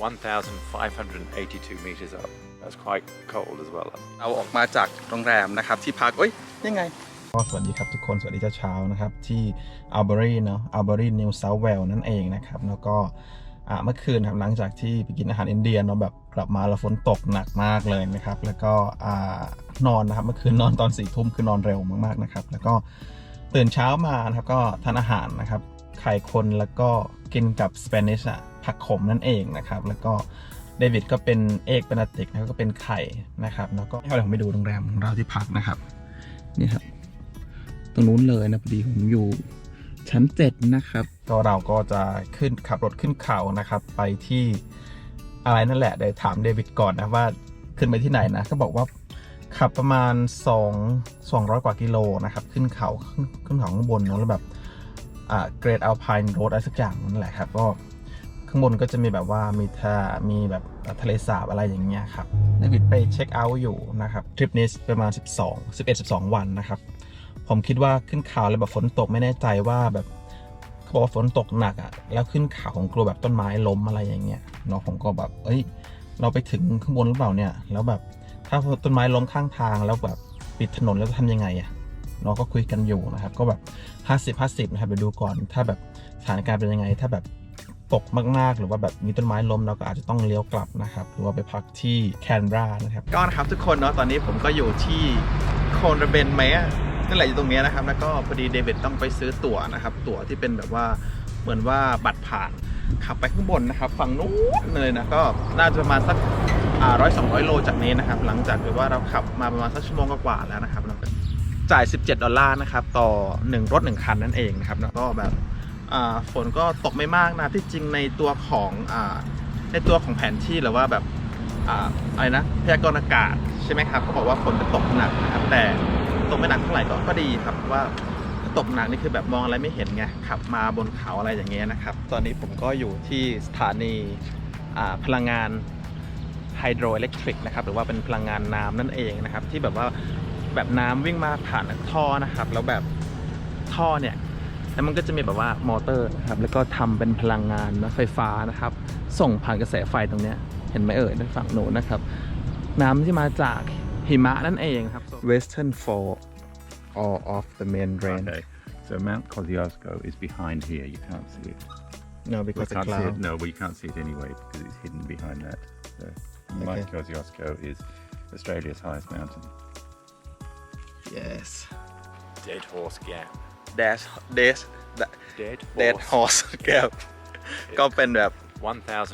1,582 meters up. That's quite cold as well. เราออกมาจากโรงแรมนะครับที่พักเอ้ยยังไงก็สวัสดีครับทุกคนสวัสดีเช้าๆนะครับที่อัลเบอรีเนาะอัลเบอรีนิวเซาท์เวลนั่นเองนะครับแล้วก็อ่าเมื่อคืนครับหลังจากที่ไปกินอาหารอินเดียเนาะแบบกลับมาแล้วฝนตกหนักมากเลยนะครับ แล้วก็อ่านอนนะครับเมื่อคืนนอนตอนสี่ทุ่มคือนอนเร็วมากๆนะครับ แล้วก็ตื่นเช้ามานะครับก็ทานอาหารนะครับไข่คนแล้วก็กินกับสเปนิชอะ ผักขมนั่นเองนะครับ แล้วก็เดวิดก็เป็นเอกเบนาติกนะครับก็เป็นไข่นะครับ แล้วก็ให้เราไปดูโรงแรมของเราที่พักนะครับนี่ครับตรงนู้นเลยนะพอดีผมอยู่ชั้นเจ็ดนะครับ ก็เราก็จะขึ้นขับรถขึ้นเขานะครับ ไปที่อะไรนั่นแหละเดี๋ยวถามเดวิดก่อนนะว่าขึ้นไปที่ไหนนะ ก็บอกว่าขับประมาณ 2 200 กว่ากิโลนะครับ ขึ้นเขาขึ้นขึ้นเขาข้างบนเนอะแล้วแบบเกรดอัลพายโรดอะไรสักอย่างนั่นแหละครับ ก็ ข้างบนก็จะมีแบบว่ามีทามีแบบทะเลสาบอะไรอย่างเงี้ยครับเดวิดไปเช็คเอาท์อยู่นะครับทริปนี้ประมาณ 12 11 12 วันนะครับ ผมคิดว่าขึ้นเขาแล้วแบบฝนตกไม่แน่ใจว่าแบบเขาบอกว่าฝนตกหนักอะ่ะแล้วขึ้นเขาผมกลัวแบบต้นไม้ล้มอะไรอย่างเงี้ยเนาะผมก็แบบเอ้ย เราไปถึงข้างบนหรือเปล่าเนี่ย แล้วแบบถ้าต้นไม้ล้มข้างทางแล้วแบบปิดถนนแล้วจะทำยังไงอะ่ะเนาะก็คุยกันอยู่นะครับ ก็แบบ 50 50 นะครับเดี๋ยวดูก่อนถ้าแบบสถานการณ์เป็นยังไง ถ้าแบบ ตกมากๆ หรือว่าแบบมีต้นไม้ล้มเราก็อาจจะต้องเลี้ยวกลับนะครับ หรือว่าไปพักที่แคนเบรานะครับ ก็นะครับทุกคนเนาะตอนนี้ผมก็อยู่ที่โคนระเบนไหมนั่นแหละอยู่ตรงนี้นะครับ แล้วก็พอดีเดวิดต้องไปซื้อตั๋วนะครับ ตั๋วที่เป็นแบบว่าเหมือนว่าบัตรผ่านขับไปข้างบนนะครับ ฝั่งนู้นเลยนะก็น่าจะประมาณสักร้อยสองร้อยโลจากนี้นะครับ หลังจากที่ว่าเราขับมาประมาณสักชั่วโมงกว่าๆแล้วนะครับจ่าย 17 ดอลลาร์นะครับ ต่อ 1 รถ 1 คันนั่นเองนะครับ แล้วก็แบบ ฝนก็ตกไม่มากนะที่จริงในตัวของอในตัวของแผนที่หรือว่าแบบอ่าอะไรนะพยากรณ์อากาศใช่ไหมครับเขาบอกว่าฝนจะตกหนักนะครับแต่ตกไม่หนักเท่าไหร่ก็ก็ดีครับว่าถ้าตกหนักนี่คือแบบมองอะไรไม่เห็นไงขับมาบนเขาอะไรอย่างเงี้ยนะครับ ตอนนี้ผมก็อยู่ที่สถานีพลังงานไฮโดรอิเล็กทริกนะครับหรือว่าเป็นพลังงานน้ำนั่นเองนะครับ ที่แบบว่าแบบน้ำวิ่งมาผ่านท่อนะครับ แล้วแบบท่อเนี่ย แล้วมันก็จะมีแบบว่ามอเตอร์นะครับแล้วก็ทำเป็นพลังงานไฟฟ้านะครับ ส่งผ่านกระแสไฟตรงเนี้ยเห็นไหมเอ่ยด้านฝั่งโน้นนะครับ น้ำที่มาจากหิมะนั่นเองครับ Western Fall all of the main drain Okay. So Mount Kosciuszko is behind here. You can't see it. no We because the can't see cloud it. No, well, you can't see it anyway because it's hidden behind that. So Mount Kosciuszko is Australia's highest mountain. yes Dead Horse Gap. dash dash Dead dead horse gap ก็เป็นแบบ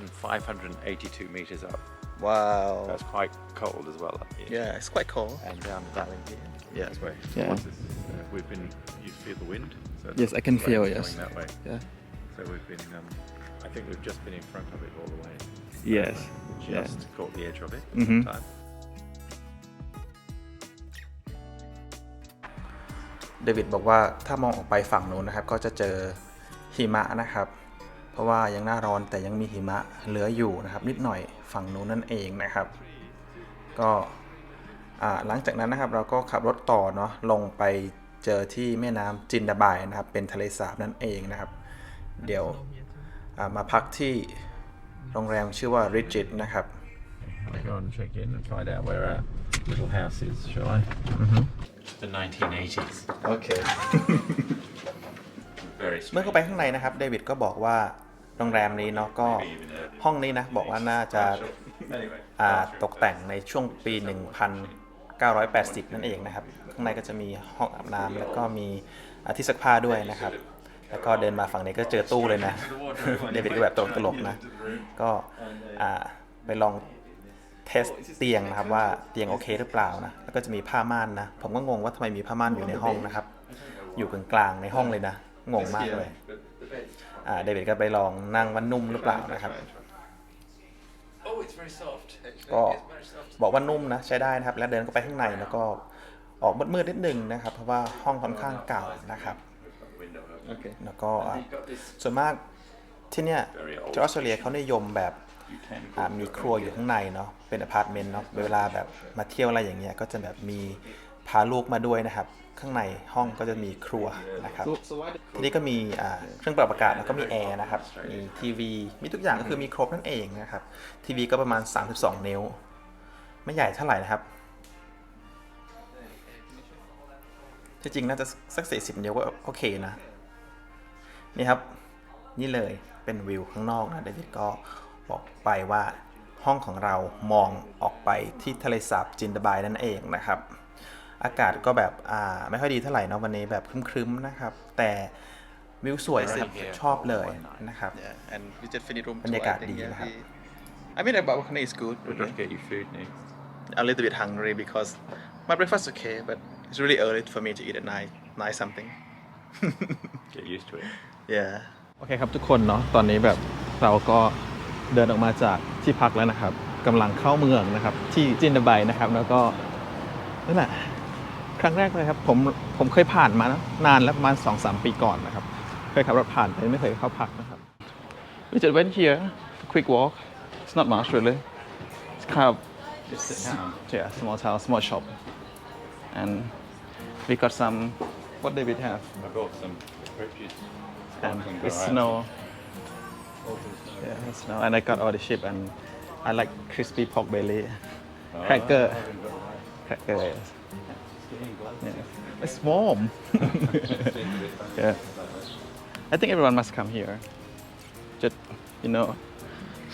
1,582 meters up. ว้าว That's quite cold as well up here. yeah it's quite cold And down the valley here. Yeah, it's very. Yeah. Once it's, uh, we've been. You feel the wind. So Yes, I can the feel, rain's yes. Going that way. yeah So we've been. Um, I think we've just been in front of it all the way. yes Just caught the edge of it. Mhm. เดวิดบอกว่าถ้ามองออกไปฝั่งนู้นนะครับ ก็จะเจอหิมะนะครับ เพราะว่ายังหน้าร้อนแต่ยังมีหิมะเหลืออยู่นะครับ นิดหน่อยฝั่งนู้นนั่นเองนะครับ ก็อ่าหลังจากนั้นนะครับเราก็ขับรถต่อเนาะลงไปเจอที่แม่น้ำจินดาบายนะครับ เป็นทะเลสาบนั่นเองนะครับ เดี๋ยวอ่ามาพักที่โรงแรมชื่อว่า Rigid นะครับ I'll go and check in and find out where our little house is, shall I? The 1980s. โอเค Very เมื่อเข้าไปข้างในนะครับเดวิดก็บอกว่าโรงแรมนี้เนาะก็ห้องนี้นะบอกว่าน่าจะ Anyway. อ่าตกแต่งในช่วงปี 1980 นั่นเองนะครับ ข้างในก็จะมีห้องอาบน้ำแล้วก็มีอ่าที่ซักผ้าด้วยนะครับ แล้วก็เดินมาฝั่งนี้ก็เจอตู้เลยนะ เดวิดก็แบบตลกๆนะ ก็อ่าไปลอง เทสเตียงนะครับว่าเตียงโอเคหรือเปล่านะแล้วก็จะมีผ้าม่านนะ ผมก็งงว่าทำไมมีผ้าม่านอยู่ในห้องนะครับ อยู่กลางๆในห้องเลยนะ งงมากเลยอ่าเดวิดก็ไปลองนั่งว่านุ่มหรือเปล่านะครับ Oh, it's very soft. ก็บอกว่านุ่มนะใช้ได้นะครับ แล้วเดินเข้าไปข้างในแล้วก็ออกมืดๆนิดนึงนะครับ เพราะว่าห้องค่อนข้างเก่านะครับ okay แล้วก็อะส่วนมากที่เนี่ยที่ออสเตรเลียเขานิยมแบบ อะมีครัวอยู่ข้างในเนาะเป็นอพาร์ตเมนต์เนาะเวลาแบบมาเที่ยวอะไรอย่างเงี้ยก็จะแบบมีพาลูกมาด้วยนะครับ ข้างในห้องก็จะมีครัวนะครับทีนี้ก็มีอ่าเครื่องปรับอากาศแล้วก็มีแอร์นะครับมีทีวีมีทุกอย่างก็คือมีครบนั่นเองนะครับทีวีก็ประมาณ 32 นิ้ว ไม่ใหญ่เท่าไหร่นะครับที่จริงน่าจะสัก40นิ้วก็โอเคนะ นี่ครับ นี่เลยเป็นวิวข้างนอกนะเดวิดก็ บอกไปว่าห้องของเรามองออกไปที่ทะเลสาบจินดาบายนั่นเองนะครับ อากาศก็แบบอ่าไม่ค่อยดีเท่าไหร่เนอะวันนี้แบบครึ้มๆนะครับ แต่วิวสวยสุดชอบเลยนะครับ Yeah, and we just finished room บรรยากาศ two, I think, ดี yeah, นะครับ we- I mean, the balcony is good. We'll just get you food next. a little bit hungry because my breakfast is okay, but it's really early for me to eat at night, nine something. Get used to it. Yeah. โอเคครับทุกคนเนาะตอนนี้แบบเราก็ เดินออกมาจากที่พักแล้วนะครับกำลังเข้าเมืองนะครับ ที่จินดาไบนะครับ แล้วก็นั่นแหละครั้งแรกเลยครับผมผมเคยผ่านมานะนานแล้วประมาณ2อสปีก่อนนะครับ เคยขับรถผ่านแต่ไม่เคยเข้าพักนะครับ We just went here quick walk it's not much really it's kind of Just sit down. yeah small town small shop and we got some what did we have I bought some bridges. and with snow Yeah, it's snow. And I got all the chip and I like crispy pork belly. Cracker. Cracker, yes. Yeah. It's warm. yeah. I think everyone must come here. Just, you know,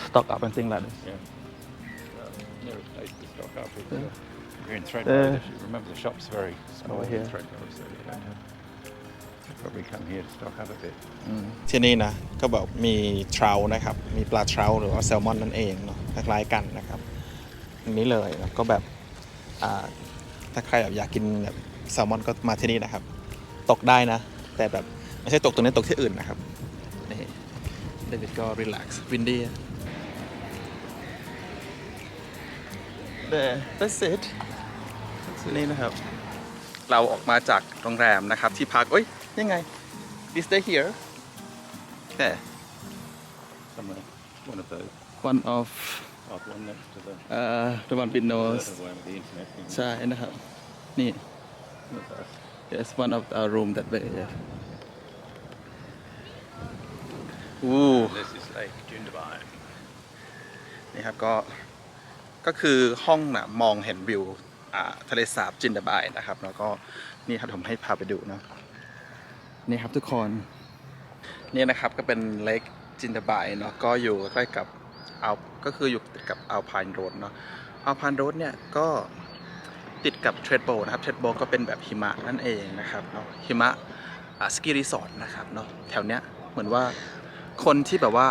stock up and things like this. Yeah. Nearest place to stock up is, uh, You're in Threadneedle. Remember, the shop's very small over in here. Threadneedle, so you don't have. Probably come here to stock up a bit. ที่นี่นะก็แบบมีทรานะครับ มีปลาทราหรือว่าแซลมอนนั่นเองเนาะคล้ายๆกันนะครับอันนี้เลยแล้วก็แบบอ่าถ้าใครแบบอยากกินแบบแซลมอนก็มาที่นี่นะครับ ตกได้นะ แต่แบบไม่ใช่ตกตรงนี้ตกที่อื่นนะครับนี่เดวิดก็รีแลกซ์วินดี้ There that's it นี่นะครับ เราออกมาจากโรงแรมนะครับที่พักเอ้ย ยังไง we stay here yeah Somewhere. One of those. One of Odd one next to the. uh, the one with the nose. other one with the internet. thing. ใช่นะครับ นี่ That's us. yes one of our room that way yeah. Ooh This is Lake Jundabai. นี่ครับก็ก็คือห้องนะมองเห็นวิวอ่าทะเลสาบจินดาบายนะครับ แล้วก็นี่ครับผมให้พาไปดูเนอะ นี่ครับทุกคนนี่นะครับก็เป็นเลคจินดาบายเนาะก็อยู่ใกล้กับเอาก็คืออยู่ติดกับอัลพายโรดเนาะอัลพายโรดเนี่ยก็ติดกับเทรดโบนะครับเทรดโบก็เป็นแบบหิมะนั่นเองนะครับเนาะหิมะสกีรีสอร์ทนะครับเนาะแถวเนี้ยเหมือนว่าคนที่แบบว่า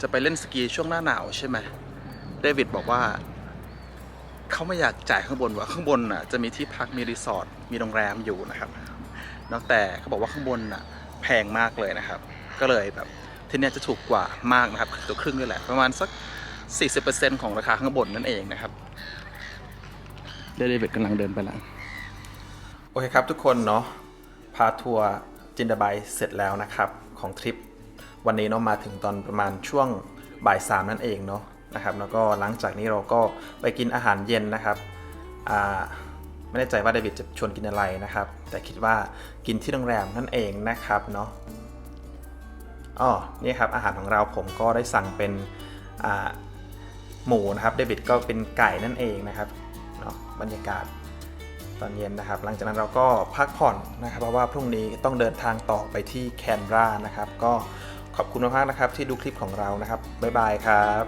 จะไปเล่นสกีช่วงหน้าหนาวใช่ไหมเดวิดบอกว่าเขาไม่อยากจ่ายข้างบนว่าข้างบนน่ะจะมีที่พักมีรีสอร์ทมีโรงแรมอยู่นะครับ เนอะแต่เขาบอกว่าข้างบนน่ะแพงมากเลยนะครับ ก็เลยแบบที่เนี่ยจะถูกกว่ามากนะครับตัวครึ่งนี่แหละประมาณสัก 40%ของราคาข้างบนนั่นเองนะครับเดวิดกำลังเดินไปแล้วโอเคครับทุกคนเนาะพาทัวร์จินดาบายเสร็จแล้วนะครับของทริปวันนี้เนาะมาถึงตอนประมาณช่วงบ่ายสามนั่นเองเนาะนะครับแล้วก็หลังจากนี้เราก็ไปกินอาหารเย็นนะครับอ่า ไม่แน่ใจว่าเดวิดจะชวนกินอะไรนะครับ แต่คิดว่ากินที่โรงแรมนั่นเองนะครับเนาะอ๋อนี่ครับอาหารของเราผมก็ได้สั่งเป็นหมูนะครับเดวิดก็เป็นไก่นั่นเองนะครับเนาะบรรยากาศตอนเย็นนะครับ หลังจากนั้นเราก็พักผ่อนนะครับ เพราะว่าพรุ่งนี้ต้องเดินทางต่อไปที่แคนรานะครับ ก็ขอบคุณมากๆนะครับที่ดูคลิปของเรานะครับบ๊ายบายครับ